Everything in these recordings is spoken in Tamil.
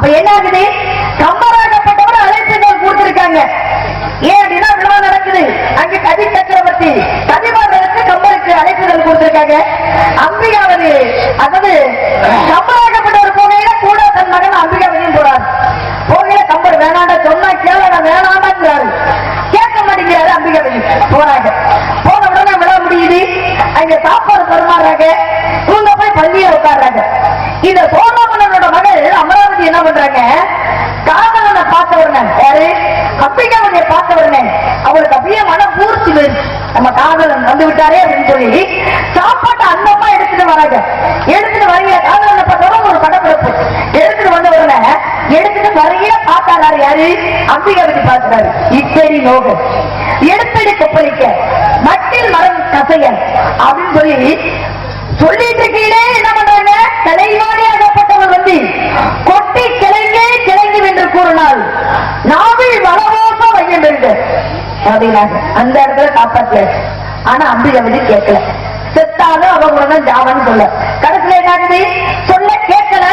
அப்ப என்ன ஆகுது? கம்பராகப்பட்டவர் அழைப்புகள் கொடுத்திருக்காங்க ஏன் அப்படின்னா விழா நடக்குது? அங்க கதி சக்கரவர்த்தி கதிபாரருக்கு கம்பருக்கு அழைப்புகள் கொடுத்திருக்காங்க அம்பிகாவது அதாவது கம்பராகப்பட்டவர் போகையில கூட தன் மகன் அம்பிகாவையும் போறார். போகையில கம்பர் வேணாண்ட சொன்னா கேளடா வேணாண்டாங்கிறாரு கேட்க மாட்டேங்கிறாரு அம்பிகாவையும் போறாங்க. போன உடனே விழா முடியுது. அங்க சாப்பாடு பரிமாறாங்க தூங்க போய் பள்ளியில உட்கார்றாங்க. இந்த சோழமன்னனோட அமராவதி காதலனை பார்த்த உடனே யாரு? அம்பிகாவதியை பார்த்த உடனே அவளுக்கு அப்படியே மனம் பூர்த்தி நம்ம காதலன் வந்து விட்டாரே அப்படின்னு சொல்லி சாப்பாட்டை அந்தமா எடுத்துட்டு வராங்க. எடுத்துட்டு வரீங்க காதலனை பார்த்தோம் ஒரு படப்பிடிப்பு. எடுத்துட்டு வந்த உடனே எடுத்துட்டு வரைய பார்த்தாரு யாரு? அம்பிகாவதி பார்த்தாரு இத்தடி நோகம் எடுத்தடி கொப்பளிக்க. மட்டில் மரம் கசைய. அப்படின்னு சொல்லி சொல்லிட்டு இருக்கீங்களே என்ன பண்றாங்க? தலைவாரி கூறினால் நாவில் வளவோச வையம் அப்படின்னாங்க. அந்த இடத்துல காப்பாற்ற ஆனா அம்பிகவதி கேட்கல. செத்தாலும் அவ உடனே ஜாவன்னு சொல்ல. கடைசியில என்ன சொல்ல கேட்கல.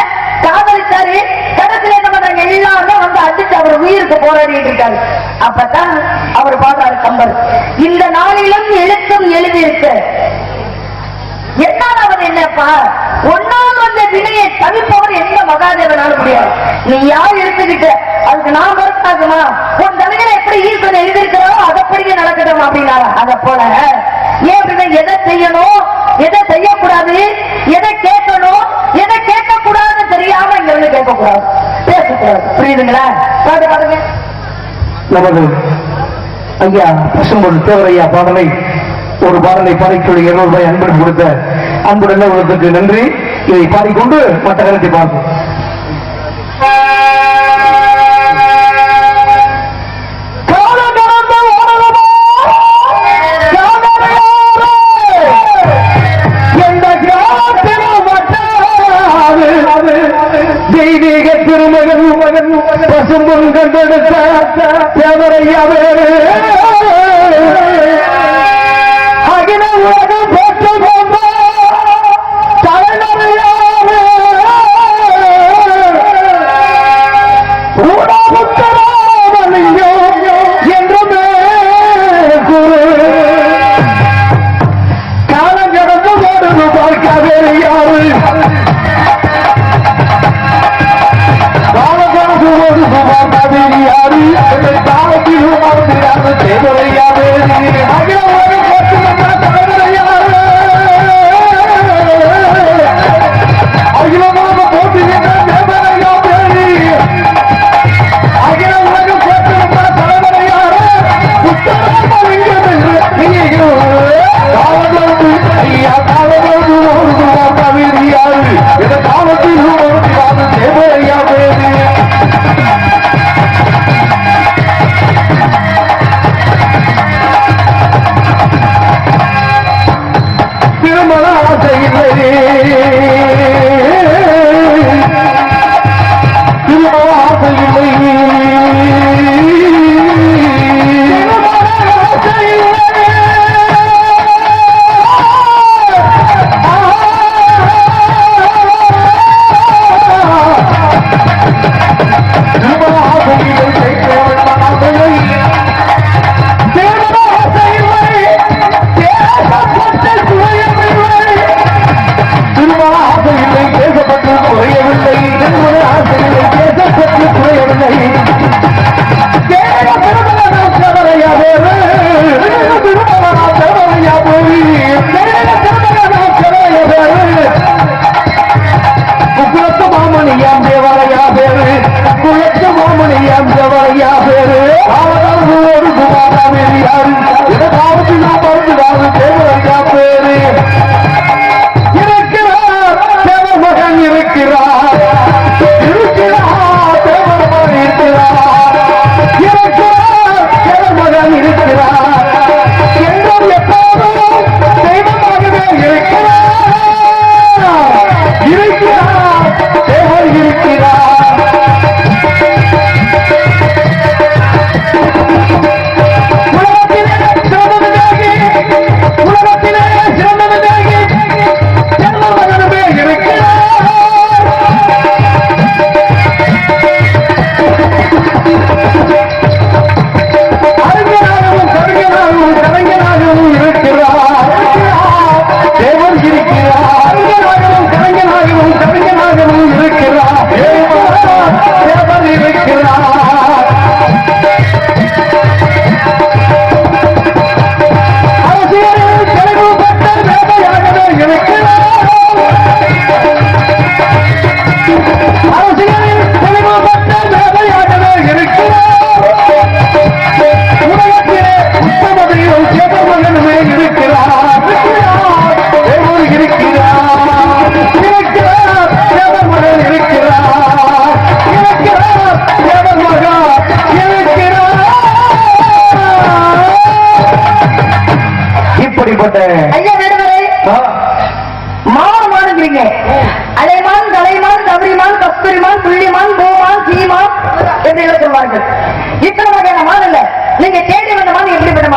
காதலிச்சாரு. கடைசியில என்ன பண்றாங்க எல்லாருமே வந்து அடிச்சு அவர் உயிருக்கு போராடிட்டு இருக்காரு. அப்பதான் அவர் பாடுறாரு கம்பர். இந்த நாளிலும் எழுத்தும் எழுதியிருக்கு. என்னாவது என்னப்பா ஒன்னால் வினையை தவிப்பவர் எந்த மகாதேவனாலும் முடியாது. நீ யார் எடுத்துக்கிட்ட அதுக்கு நான் பொறுத்தாகுமா உன் தலைவர் எப்படி ஈஸ்வரன் எழுதியிருக்கிறோ அதப்படியே நடக்கட்டும் அப்படின்னாரா. அதை போல ஏன் அப்படின்னா எதை செய்யணும் எதை செய்யக்கூடாது எதை கேட்கணும் எதை கேட்கக்கூடாதுன்னு தெரியாம இங்க வந்து கேட்கக்கூடாது. பேசக்கூடாது. புரியுதுங்களா? பாருங்க பாருங்க நமது ஐயா பசும்பொருள் தேவரையா பாடலை ஒரு பாடலை பாடிக்கொள்ள இருநூறு ரூபாய் அன்புடன் கொடுத்த அன்புடன் உங்களுக்கு நன்றி. இதை பாடிக்கொண்டு மட்டக்களத்தை பார்ப்போம். காலம் கடந்த ஓடலமோ, தெய்வீக திருமகன் பசும்பொன் கண்டெடுத்த தேவரையாவே. அகில Who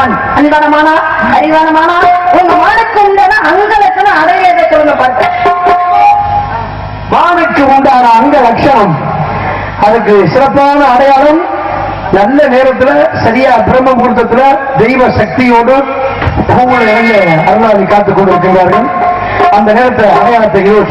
மான் எப்படிப்பட்ட மான் அன்பான மானா அறிவான மானா உங்க மானுக்கு உண்டான அங்கலட்சணம் அடையாளத்தை சொல்லுங்க பார்த்தேன் மானுக்கு உண்டான அங்க லட்சணம் அதுக்கு சிறப்பான அடையாளம் நல்ல நேரத்துல சரியா பிரம்ம முகூர்த்தத்துல தெய்வ சக்தியோடு பூவில் இறங்க அருளாதி காத்துக் கொண்டிருக்கின்றார்கள். அந்த நேரத்தில் அடையாளத்தை இருவ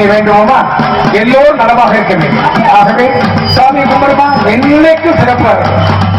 சாமி வேண்டுமா எல்லோரும் நலமாக இருக்க வேண்டும். ஆகவே சாமி கும்பிடுமா? என்னைக்கு சிறப்பாக இருக்கும்.